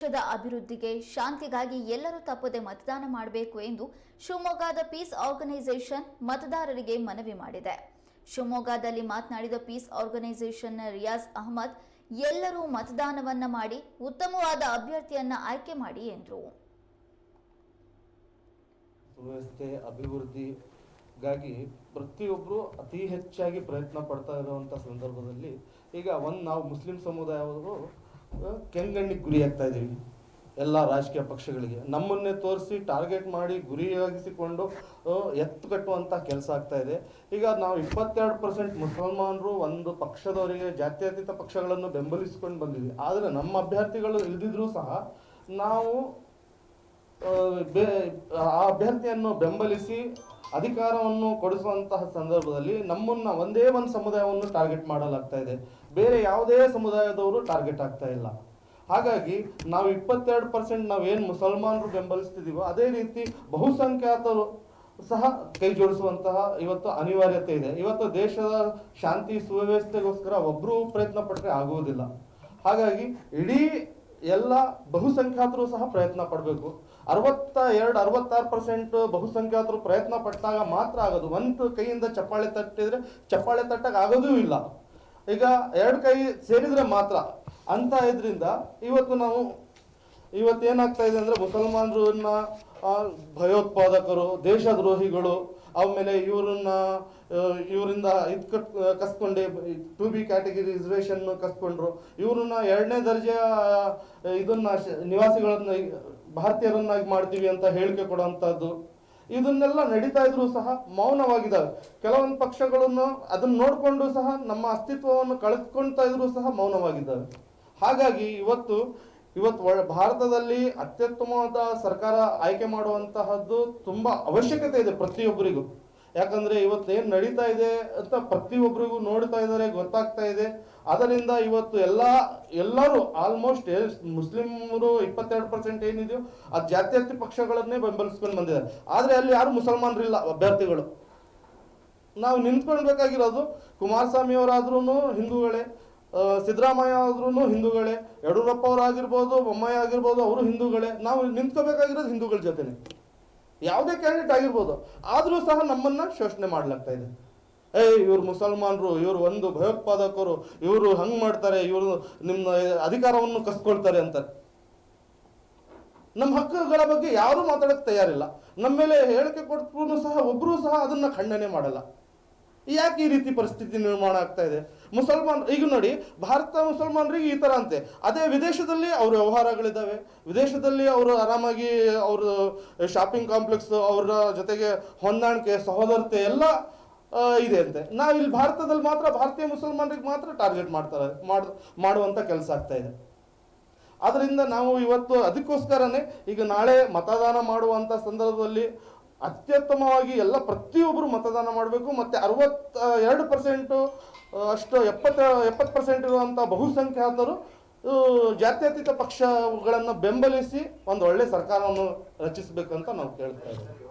ದೇಶದ ಅಭಿವೃದ್ಧಿಗೆ ಶಾಂತಿಗಾಗಿ ಎಲ್ಲರೂ ತಪ್ಪದೆ ಮತದಾನ ಮಾಡಬೇಕು ಎಂದು ಶಿವಮೊಗ್ಗದ ಪೀಸ್ ಆರ್ಗನೈಸೇಷನ್ ಮತದಾರರಿಗೆ ಮನವಿ ಮಾಡಿದೆ. ಶಿವಮೊಗ್ಗದಲ್ಲಿ ಮಾತನಾಡಿದ ಪೀಸ್ ಆರ್ಗನೈಸೇಷನ್ನ ರಿಯಾಜ್ ಅಹಮದ್, ಎಲ್ಲರೂ ಮತದಾನವನ್ನ ಮಾಡಿ ಉತ್ತಮವಾದ ಅಭ್ಯರ್ಥಿಯನ್ನ ಆಯ್ಕೆ ಮಾಡಿ ಎಂದರು. ಸುವ್ಯವಸ್ಥೆ ಅಭಿವೃದ್ಧಿಗಾಗಿ ಪ್ರತಿಯೊಬ್ಬರು ಅತಿ ಹೆಚ್ಚಾಗಿ ಪ್ರಯತ್ನ ಪಡ್ತಾ ಇರುವಂಥ ಸಂದರ್ಭದಲ್ಲಿ ಈಗ ಒಂದು ನಾವು ಮುಸ್ಲಿಂ ಸಮುದಾಯವರು ಆ, ಗುರಿ ಆಗ್ತಾ ಇದ್ದೀವಿ. ಎಲ್ಲ ರಾಜಕೀಯ ಪಕ್ಷಗಳಿಗೆ. ನಮ್ಮನ್ನೇ ತೋರಿಸಿ ಟಾರ್ಗೆಟ್ ಮಾಡಿ ಗುರಿಯಾಗಿಸಿಕೊಂಡು ಎತ್ತು ಕಟ್ಟುವಂಥ ಕೆಲಸ ಆಗ್ತಾ ಇದೆ. ಈಗ ನಾವು ಇಪ್ಪತ್ತೆರಡು ಪರ್ಸೆಂಟ್ ಮುಸಲ್ಮಾನರು ಒಂದು ಪಕ್ಷದವರಿಗೆ ಜಾತ್ಯತೀತ ಪಕ್ಷಗಳನ್ನು ಬೆಂಬಲಿಸಿಕೊಂಡು ಬಂದಿದ್ವಿ ಆದರೆ ನಮ್ಮ ಅಭ್ಯರ್ಥಿಗಳು ಇಲ್ದಿದ್ರೂ ಸಹ ನಾವು ಬೆ- ಆ ಅಭ್ಯರ್ಥಿಯನ್ನು ಬೆಂಬಲಿಸಿ ಅಧಿಕಾರವನ್ನು ಕೊಡಿಸುವಂತಹ ಸಂದರ್ಭದಲ್ಲಿ ನಮ್ಮನ್ನ ಒಂದೇ ಒಂದು ಸಮುದಾಯವನ್ನು ಟಾರ್ಗೆಟ್ ಮಾಡಲಾಗ್ತಾ ಇದೆ. ಬೇರೆ ಯಾವುದೇ ಸಮುದಾಯದವರು ಟಾರ್ಗೆಟ್ ಆಗ್ತಾ ಇಲ್ಲ. ಹಾಗಾಗಿ ನಾವು ಇಪ್ಪತ್ತೆರಡು ಪರ್ಸೆಂಟ್ ನಾವೇನು ಮುಸಲ್ಮಾನರು ಬೆಂಬಲಿಸ್ತಿದ್ದೀವೋ ಅದೇ ರೀತಿ ಬಹುಸಂಖ್ಯಾತರು ಸಹ ಕೈ ಜೋಡಿಸುವಂತಹ ಇವತ್ತು ಅನಿವಾರ್ಯತೆ ಇದೆ. ಇವತ್ತು ದೇಶದ ಶಾಂತಿ ಸುವ್ಯವಸ್ಥೆಗೋಸ್ಕರ ಒಬ್ಬರು ಪ್ರಯತ್ನ ಪಟ್ಟರೆ ಆಗುವುದಿಲ್ಲ. ಹಾಗಾಗಿ ಇಡೀ ಎಲ್ಲ ಬಹುಸಂಖ್ಯಾತರು ಸಹ ಪ್ರಯತ್ನ ಪಡಬೇಕು. ಅರವತ್ತ ಎರಡು ಅರವತ್ತಾರು ಪರ್ಸೆಂಟ್ ಬಹುಸಂಖ್ಯಾತರು ಪ್ರಯತ್ನ ಪಟ್ಟಾಗ ಮಾತ್ರ ಆಗೋದು. ಒಂದು ಕೈಯಿಂದ ಚಪ್ಪಾಳೆ ತಟ್ಟಿದ್ರೆ ಚಪ್ಪಾಳೆ ತಟ್ಟಕ್ಕೆ ಆಗೋದೂ ಇಲ್ಲ. ಈಗ ಎರಡು ಕೈ ಸೇರಿದ್ರೆ ಮಾತ್ರ. ಅಂತ ಇದರಿಂದ ಇವತ್ತು ನಾವು ಇವತ್ತು ಏನಾಗ್ತಾ ಇದೆ ಅಂದ್ರೆ ಮುಸಲ್ಮಾನರನ್ನ ಭಯೋತ್ಪಾದಕರು, ದೇಶದ್ರೋಹಿಗಳು ಆಮೇಲೆ ಇವರನ್ನ ಇವರಿಂದ ಇದು ಕಟ್, ಕಸ್ಕೊಂಡೆ, ಟು ಬಿ ಕ್ಯಾಟಗರಿ ರಿಸರ್ವೇಷನ್ ಕಸ್ಕೊಂಡ್ರು. ಇವರನ್ನ ಎರಡನೇ ದರ್ಜೆಯ ಇದನ್ನ ನಿವಾಸಿಗಳನ್ನ, ಭಾರತೀಯರನ್ನಾಗಿ ಮಾಡ್ತೀವಿ ಅಂತ ಹೇಳಿಕೆ ಕೊಡುವಂಥದ್ದು ಇದನ್ನೆಲ್ಲ ನಡೀತಾ ಇದ್ರು ಸಹ ಮೌನವಾಗಿದ್ದಾವೆ. ಕೆಲವೊಂದು ಪಕ್ಷಗಳನ್ನು ಅದನ್ನ ನೋಡಿಕೊಂಡು ಸಹ ನಮ್ಮ ಅಸ್ತಿತ್ವವನ್ನು ಕಳೆದುಕೊಳ್ತಾ ಇದ್ರು ಸಹ ಮೌನವಾಗಿದ್ದಾವೆ. ಹಾಗಾಗಿ ಇವತ್ತು ಇವತ್ತು ಭಾರತದಲ್ಲಿ ಅತ್ಯುತ್ತಮವಾದ ಸರ್ಕಾರ ಆಯ್ಕೆ ಮಾಡುವಂತಹದ್ದು ತುಂಬಾ ಅವಶ್ಯಕತೆ ಇದೆ ಪ್ರತಿಯೊಬ್ಬರಿಗೂ. ಯಾಕಂದ್ರೆ ಇವತ್ತು ಏನ್ ನಡೀತಾ ಇದೆ ಅಂತ ಪ್ರತಿಯೊಬ್ಬರಿಗೂ ನೋಡ್ತಾ ಇದ್ದಾರೆ, ಗೊತ್ತಾಗ್ತಾ ಇದೆ. ಅದರಿಂದ ಇವತ್ತು ಎಲ್ಲ, ಎಲ್ಲರೂ ಆಲ್ಮೋಸ್ಟ್ ಮುಸ್ಲಿಮರು ಇಪ್ಪತ್ತೆರಡು ಪರ್ಸೆಂಟ್ ಏನಿದೆಯೋ ಆ ಜಾತ್ಯತೀತ ಪಕ್ಷಗಳನ್ನೇ ಬೆಂಬಲಿಸ್ಕೊಂಡು ಬಂದಿದ್ದಾರೆ. ಆದ್ರೆ ಅಲ್ಲಿ ಯಾರು ಮುಸಲ್ಮಾನರಿಲ್ಲ ಅಭ್ಯರ್ಥಿಗಳು. ನಾವು ನಿಂತ್ಕೊಳ್ಬೇಕಾಗಿರೋದು ಕುಮಾರಸ್ವಾಮಿ ಅವರಾದ್ರೂ ಹಿಂದೂಗಳೇ ಸಿದ್ದರಾಮಯ್ಯ ಆದ್ರೂ ಹಿಂದೂಗಳೇ. ಯಡಿಯೂರಪ್ಪ ಅವರಾಗಿರ್ಬೋದು ಬೊಮ್ಮಾಯಿ ಆಗಿರ್ಬೋದು, ಅವರು ಹಿಂದೂಗಳೇ. ನಾವು ನಿಂತ್ಕೋಬೇಕಾಗಿರೋದು ಹಿಂದೂಗಳ ಜೊತೆನೆ. ಯಾವುದೇ ಕ್ಯಾಂಡಿಡೇಟ್ ಆಗಿರ್ಬೋದು. ಆದರೂ ಸಹ ನಮ್ಮನ್ನ ಶೋಷಣೆ ಮಾಡ್ಲಾಗ್ತಾ ಇದೆ. ಏಯ್, ಇವ್ರು ಮುಸಲ್ಮಾನರು, ಇವರು ಒಂದು ಭಯೋತ್ಪಾದಕರು, ಇವರು ಹಂಗ್ ಮಾಡ್ತಾರೆ, ಇವರು ನಿಮ್ಮ ಅಧಿಕಾರವನ್ನು ಕಸ್ಕೊಳ್ತಾರೆ ಅಂತಾರೆ ನಮ್ಮ ಹಕ್ಕುಗಳ ಬಗ್ಗೆ ಯಾರೂ ಮಾತಾಡಕ್ಕೆ ತಯಾರಿಲ್ಲ. ನಮ್ಮ ಮೇಲೆ ಹೇಳಿಕೆ ಕೊಟ್ಟರು ಸಹ ಒಬ್ಬರೂ ಸಹ ಅದನ್ನ ಖಂಡನೆ ಮಾಡಲ್ಲ. ಯಾಕೆ ಈ ರೀತಿ ಪರಿಸ್ಥಿತಿ ನಿರ್ಮಾಣ ಆಗ್ತಾ ಇದೆ? ಮುಸಲ್ಮಾನ್ ಈಗ ನೋಡಿ ಭಾರತ ಮುಸಲ್ಮಾನರಿಗೆ ಈ ತರ ಅಂತೆ. ಅದೇ ವಿದೇಶದಲ್ಲಿ ಅವ್ರ ವ್ಯವಹಾರಗಳಿದ್ದಾವೆ ವಿದೇಶದಲ್ಲಿ ಅವರು ಆರಾಮಾಗಿ ಅವ್ರ ಶಾಪಿಂಗ್ ಕಾಂಪ್ಲೆಕ್ಸ್ ಅವರ ಜೊತೆಗೆ ಹೊಂದಾಣಿಕೆ, ಸಹೋದರತೆ ಎಲ್ಲ ಇದೆ ಅಂತೆ. ನಾವಿಲ್ಲಿ ಭಾರತದಲ್ಲಿ ಮಾತ್ರ, ಭಾರತೀಯ ಮುಸಲ್ಮಾನರಿಗೆ ಮಾತ್ರ ಟಾರ್ಗೆಟ್ ಮಾಡ್ತಾರೆ, ಮಾಡ್, ಮಾಡುವಂತ ಕೆಲಸ ಆಗ್ತಾ ಇದೆ. ಆದ್ರಿಂದ ನಾವು ಇವತ್ತು ಅದಕ್ಕೋಸ್ಕರನೇ ಈಗ ನಾಳೆ ಮತದಾನ ಮಾಡುವಂತ ಸಂದರ್ಭದಲ್ಲಿ ಅತ್ಯುತ್ತಮವಾಗಿ ಎಲ್ಲ ಪ್ರತಿಯೊಬ್ಬರು ಮತದಾನ ಮಾಡಬೇಕು. ಮತ್ತೆ ಅರವತ್ತ ಎರಡು ಪರ್ಸೆಂಟು ಅಷ್ಟು ಎಪ್ಪತ್ತ, ಎಪ್ಪತ್ತು ಪರ್ಸೆಂಟ್ ಇರುವಂಥ ಬಹುಸಂಖ್ಯಾತರು ಜಾತ್ಯತೀತ ಪಕ್ಷಗಳನ್ನು ಬೆಂಬಲಿಸಿ ಒಂದು ಒಳ್ಳೆ ಸರ್ಕಾರವನ್ನು ರಚಿಸಬೇಕಂತ ನಾವು ಕೇಳ್ತಾ ಇದ್ದೀವಿ.